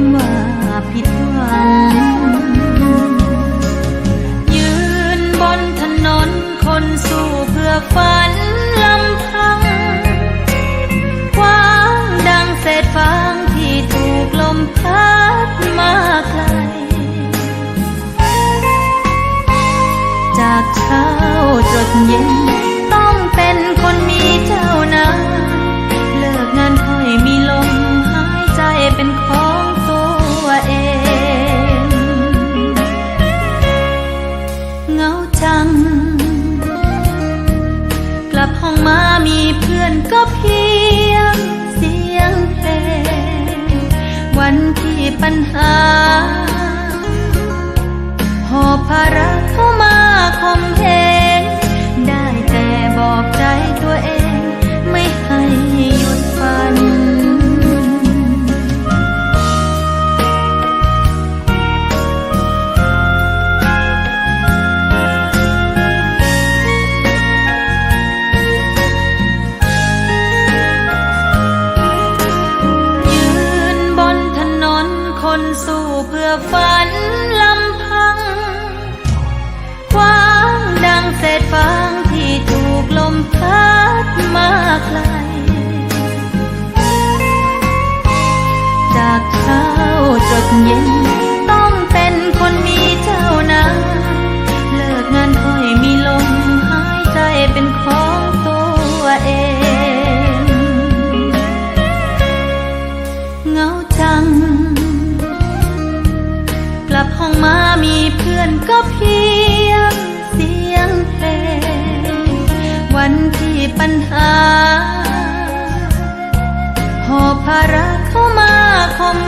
ำว่าผิดหวัง ยืนบนถนนคนสู้เพื่อฟ้า อฝันลำพัง คว้างดังเศษฟางที่ถูกลมพัดมาไกล จากเช้าจดเย็น ก็เพียงเสียงเพลง วันที่ปัญหา หอบภาระเข้ามาคม